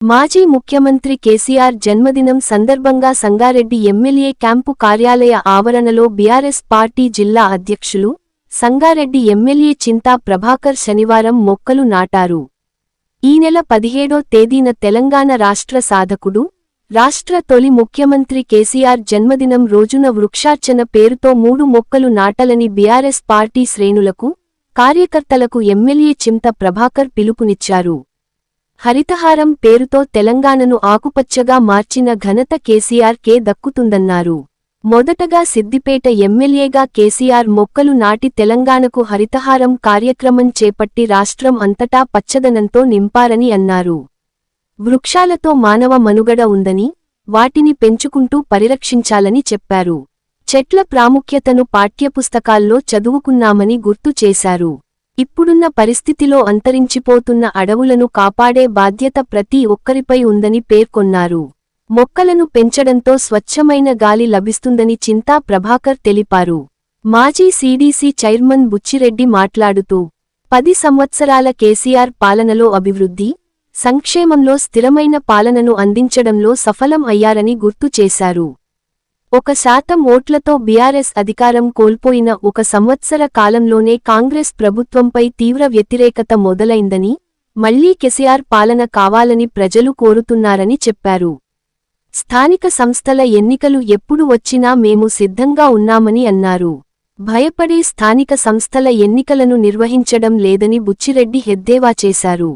మాజీ ముఖ్యమంత్రి కేసీఆర్ జన్మదినం సందర్భంగా సంగారెడ్డి ఎమ్మెల్యే క్యాంపు కార్యాలయ ఆవరణలో బీఆర్ఎస్ పార్టీ జిల్లా అధ్యక్షులు సంగారెడ్డి ఎమ్మెల్యే చింతా ప్రభాకర్ శనివారం మొక్కలు నాటారు. ఈ నెల పదిహేడో తేదీన తెలంగాణ రాష్ట్ర సాధకుడు రాష్ట్ర తొలి ముఖ్యమంత్రి కేసీఆర్ జన్మదినం రోజున వృక్షార్చన పేరుతో మూడు మొక్కలు నాటలని బీఆర్ఎస్ పార్టీ శ్రేణులకు కార్యకర్తలకు ఎమ్మెల్యే చింత ప్రభాకర్ పిలుపునిచ్చారు. హరితహారం పేరుతో తెలంగాణను ఆకుపచ్చగా మార్చిన ఘనత కేసీఆర్ కే దక్కుతుందన్నారు. మొదటగా సిద్దిపేట ఎమ్మెల్యేగా కేసీఆర్ మొక్కలు నాటి తెలంగాణకు హరితహారం కార్యక్రమం చేపట్టి రాష్ట్రం అంతటా పచ్చదనంతో నింపారని అన్నారు. వృక్షాలతో మానవ మనుగడ ఉందని వాటిని పెంచుకుంటూ పరిరక్షించాలని చెప్పారు. చెట్ల ప్రాముఖ్యతను పాఠ్యపుస్తకాల్లో చదువుకున్నామని గుర్తు చేశారు. ఇప్పుడున్న పరిస్థితిలో అంతరించిపోతున్న అడవులను కాపాడే బాధ్యత ప్రతి ఒక్కరిపై ఉందని పేర్కొన్నారు మొక్కలను పెంచడంతో స్వచ్ఛమైన గాలి లభిస్తుందని చింతా ప్రభాకర్ తెలిపారు. మాజీ సీడీసీ చైర్మన్ బుచ్చిరెడ్డి మాట్లాడుతూ పది సంవత్సరాల కేసీఆర్ పాలనలో అభివృద్ధి సంక్షేమంలో స్థిరమైన పాలనను అందించడంలో సఫలం అయ్యారని గుర్తు చేశారు. ఒక శాతం ఓట్లతో బీఆర్ఎస్ అధికారం కోల్పోయిన ఒక సంవత్సర కాలంలోనే కాంగ్రెస్ ప్రభుత్వంపై తీవ్ర వ్యతిరేకత మొదలైందని మళ్ళీ కెసిఆర్ పాలన కావాలని ప్రజలు కోరుతున్నారని చెప్పారు. స్థానిక సంస్థల ఎన్నికలు ఎప్పుడు వచ్చినా మేము సిద్ధంగా ఉన్నామని అన్నారు. భయపడే స్థానిక సంస్థల ఎన్నికలను నిర్వహించడం లేదని బుచ్చిరెడ్డి హెద్దేవా చేశారు.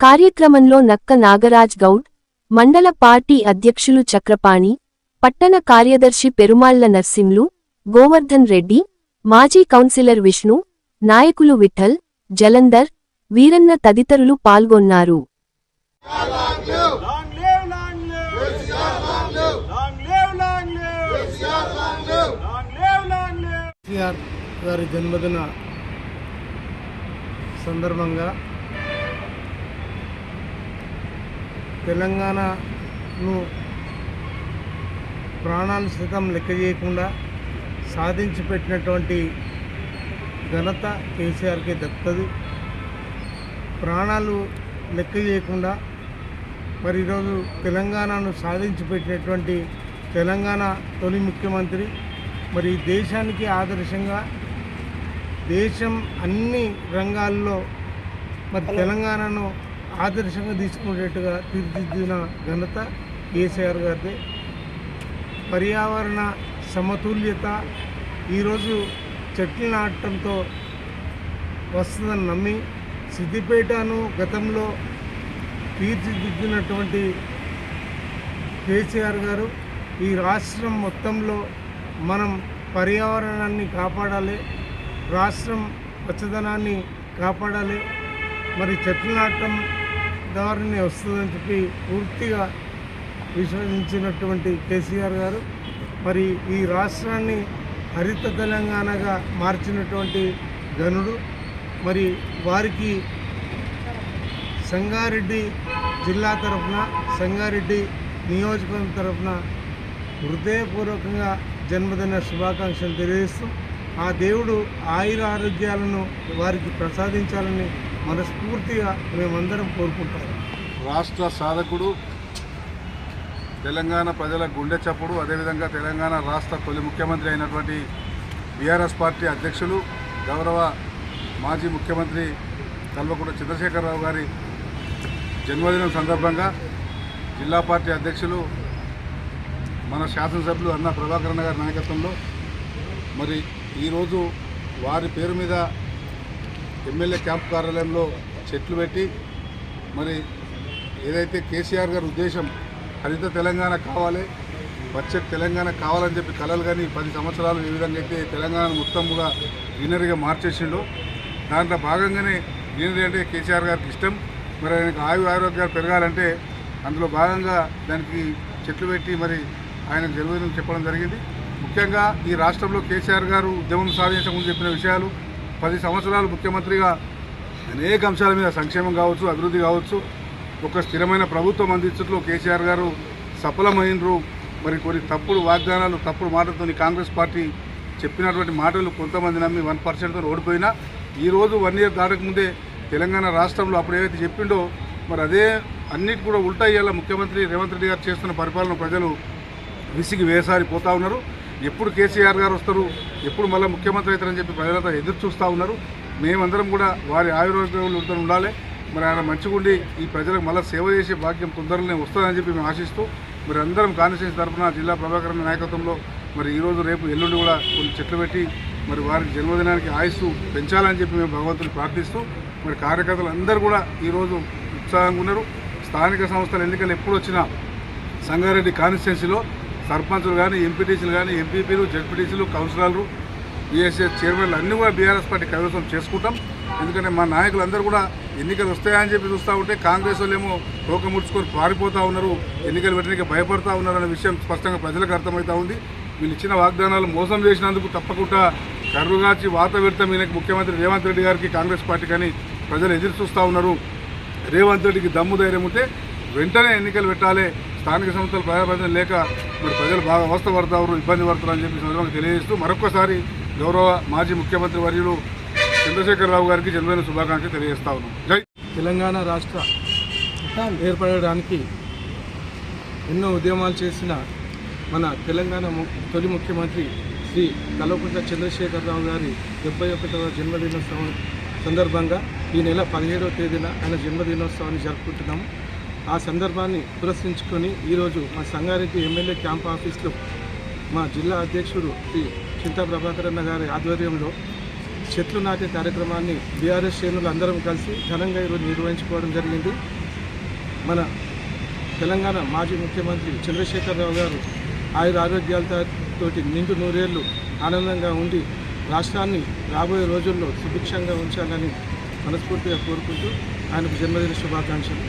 కార్యక్రమంలో నక్క నాగరాజ్ గౌడ్ మండల పార్టీ అధ్యక్షులు చక్రపాణి పట్టణ కార్యదర్శి పెరుమాళ్ళ నర్సింలు గోవర్ధన్ రెడ్డి మాజీ కౌన్సిలర్ విష్ణు నాయకులు విఠల్ జలందర్ వీరన్న తదితరులు పాల్గొన్నారు. గారి జన్మదిన సందర్భంగా తెలంగాణను ప్రాణాలు సైతం లెక్క చేయకుండా సాధించి పెట్టినటువంటి ఘనత కేసీఆర్కి దక్కుతుంది. ప్రాణాలు లెక్క చేయకుండా మరి ఈరోజు తెలంగాణను సాధించి పెట్టినటువంటి తెలంగాణ తొలి ముఖ్యమంత్రి మరి దేశానికి ఆదర్శంగా దేశం అన్ని రంగాల్లో మరి తెలంగాణను ఆదర్శంగా తీసుకునేట్టుగా తీర్చిదిద్దిన ఘనత కేసీఆర్ గారిదే. పర్యావరణ సమతుల్యత ఈరోజు చెట్లు నాటడంతో వస్తుందని నమ్మి సిద్దిపేటను గతంలో తీర్చిదిద్దినటువంటి కేసీఆర్ గారు ఈ రాష్ట్రం మొత్తంలో మనం పర్యావరణాన్ని కాపాడాలి రాష్ట్రం పచ్చదనాన్ని కాపాడాలి మరి చెట్లు నాటడం దారిని వస్తుందని చెప్పి పూర్తిగా విశ్వసించినటువంటి కేసీఆర్ గారు మరి ఈ రాష్ట్రాన్ని హరిత తెలంగాణగా మార్చినటువంటి గనుడు మరి వారికి సంగారెడ్డి జిల్లా తరఫున సంగారెడ్డి నియోజకవర్గం తరఫున హృదయపూర్వకంగా జన్మదిన శుభాకాంక్షలు తెలియజేస్తూ ఆ దేవుడు ఆయుర ఆరోగ్యాలను వారికి ప్రసాదించాలని మనస్ఫూర్తిగా మేమందరం కోరుకుంటాం. రాష్ట్ర సాధకుడు తెలంగాణ ప్రజల గుండె చప్పుడు అదేవిధంగా తెలంగాణ రాష్ట్ర తొలి ముఖ్యమంత్రి అయినటువంటి బీఆర్ఎస్ పార్టీ అధ్యక్షులు గౌరవ మాజీ ముఖ్యమంత్రి కల్వకుంట్ల చంద్రశేఖరరావు గారి జన్మదినం సందర్భంగా జిల్లా పార్టీ అధ్యక్షులు మన శాసనసభ్యులు అన్న ప్రభాకరణ గారి నాయకత్వంలో మరి ఈరోజు వారి పేరు మీద ఎమ్మెల్యే క్యాంప్ కార్యాలయంలో చెట్లు పెట్టి మరి ఏదైతే కేసీఆర్ గారి ఉద్దేశం హరిత తెలంగాణ కావాలి వచ్చే తెలంగాణ కావాలని చెప్పి కలలు కానీ పది సంవత్సరాలు ఏ విధంగా అయితే తెలంగాణ మొత్తం కూడా గ్రీనరీగా మార్చేసిండో. దాంట్లో భాగంగానే గ్రీనరీ అంటే కేసీఆర్ గారికి ఇష్టం. మరి ఆయనకు ఆయు ఆరోగ్యాలు పెరగాలంటే అందులో భాగంగా దానికి చెట్లు పెట్టి మరి ఆయనకు జరుగుతుందని చెప్పడం జరిగింది. ముఖ్యంగా ఈ రాష్ట్రంలో కేసీఆర్ గారు ఉద్యమం సాధించక ముందు చెప్పిన విషయాలు పది సంవత్సరాలు ముఖ్యమంత్రిగా అనేక అంశాల మీద సంక్షేమం కావచ్చు అభివృద్ధి కావచ్చు ఒక స్థిరమైన ప్రభుత్వం అందించడంలో కేసీఆర్ గారు సఫలమైనరు మరి కొన్ని తప్పుడు వాగ్దానాలు తప్పుడు మాటలతో కాంగ్రెస్ పార్టీ చెప్పినటువంటి మాటలు కొంతమంది నమ్మి వన్ పర్సెంట్తో ఓడిపోయినా ఈరోజు వన్ ఇయర్ దాటక ముందే తెలంగాణ రాష్ట్రంలో అప్పుడు ఏవైతే చెప్పిండో మరి అదే అన్నిటి కూడా ఉల్టా ముఖ్యమంత్రి రేవంత్ రెడ్డి గారు చేస్తున్న పరిపాలన ప్రజలు విసిగి వేసారి పోతా ఉన్నారు. ఎప్పుడు కేసీఆర్ గారు వస్తారు ఎప్పుడు మళ్ళీ ముఖ్యమంత్రి అవుతారని చెప్పి ప్రజలంతా ఎదురు చూస్తూ ఉన్నారు. మేమందరం కూడా వారి ఆయుర్వేదంతో ఉండాలి. మరి ఆయన మంచిగుండి ఈ ప్రజలకు మళ్ళీ సేవ చేసే భాగ్యం తొందరలోనే వస్తుందని చెప్పి మేము ఆశిస్తూ మరి అందరం కాన్స్టిట్యూన్సీ తరఫున జిల్లా ప్రభాకర్ నాయకత్వంలో మరి ఈరోజు రేపు ఎల్లుండి కూడా కొన్ని చెట్లు పెట్టి మరి వారి జన్మదినానికి ఆయుస్సు పెంచాలని చెప్పి మేము భగవంతుని ప్రార్థిస్తూ మరి కార్యకర్తలు అందరూ కూడా ఈరోజు ఉత్సాహంగా ఉన్నారు. స్థానిక సంస్థల ఎన్నికలు ఎప్పుడు వచ్చినా సంగారెడ్డి కాన్స్టిట్యున్సీలో సర్పంచులు కానీ ఎంపీటీసీలు కానీ ఎంపీపీలు జడ్పీటీసీలు కౌన్సిలర్లు బీఎస్ఎస్ చైర్మన్లు అన్నీ కూడా బీఆర్ఎస్ పార్టీ కైవసం చేసుకుంటాం. ఎందుకంటే మా నాయకులందరూ కూడా ఎన్నికలు వస్తాయని చెప్పి చూస్తూ ఉంటే కాంగ్రెస్ వాళ్ళేమో ఏమో ముడుచుకొని పారిపోతూ ఉన్నారు ఎన్నికలు పెట్టడానికి భయపడతా ఉన్నారు అనే విషయం స్పష్టంగా ప్రజలకు అర్థమవుతా ఉంది. వీళ్ళు ఇచ్చిన వాగ్దానాలు మోసం చేసినందుకు తప్పకుండా కర్రుగాచి వాత పెడతాం ఈయనకి ముఖ్యమంత్రి రేవంత్ రెడ్డి గారికి కాంగ్రెస్ పార్టీ కానీ ప్రజలు ఎదురు చూస్తూ ఉన్నారు. రేవంత్ రెడ్డికి దమ్ము ధైర్యం ఉంటే వెంటనే ఎన్నికలు పెట్టాలి. స్థానిక సంస్థలు ప్రజాప్రతినిధులు లేక మరి ప్రజలు బాగా అవస్థ పడతారు ఇబ్బంది పడతారు అని చెప్పి సందర్భంగా తెలియజేస్తూ మరొకసారి గౌరవ మాజీ ముఖ్యమంత్రి వర్యులు చంద్రశేఖరరావు గారికి జన్మైన శుభాకాంక్షలు తెలియజేస్తా ఉన్నాం. జై తెలంగాణ రాష్ట్ర ఏర్పడడానికి ఎన్నో ఉద్యమాలు చేసిన మన తెలంగాణ ము- తొలి ముఖ్యమంత్రి శ్రీ కల్వకుంట్ల చంద్రశేఖరరావు గారి డెబ్బై ఒకటవ జన్మదినోత్సవం సందర్భంగా ఈ నెల పదిహేడవ తేదీన ఆయన జన్మదినోత్సవాన్ని జరుపుకుంటున్నాము. ఆ సందర్భాన్ని పురస్కరించుకొని ఈరోజు మా సంగారెడ్డి ఎమ్మెల్యే క్యాంప్ ఆఫీస్లో మా జిల్లా అధ్యక్షుడు శ్రీ చింతా ప్రభాకరన్న గారి ఆధ్వర్యంలో చెట్లు నాటే కార్యక్రమాన్ని బీఆర్ఎస్ శ్రేణులు అందరం కలిసి ఘనంగా ఈరోజు నిర్వహించుకోవడం జరిగింది. మన తెలంగాణ మాజీ ముఖ్యమంత్రి చంద్రశేఖరరావు గారు ఆయుర ఆరోగ్యాలతోటి నిండు నూరేళ్ళు ఆనందంగా ఉండి రాష్ట్రాన్ని రాబోయే రోజుల్లో సుభిక్షంగా ఉంచాలని మనస్ఫూర్తిగా కోరుకుంటూ ఆయనకు జన్మదిన శుభాకాంక్షలు.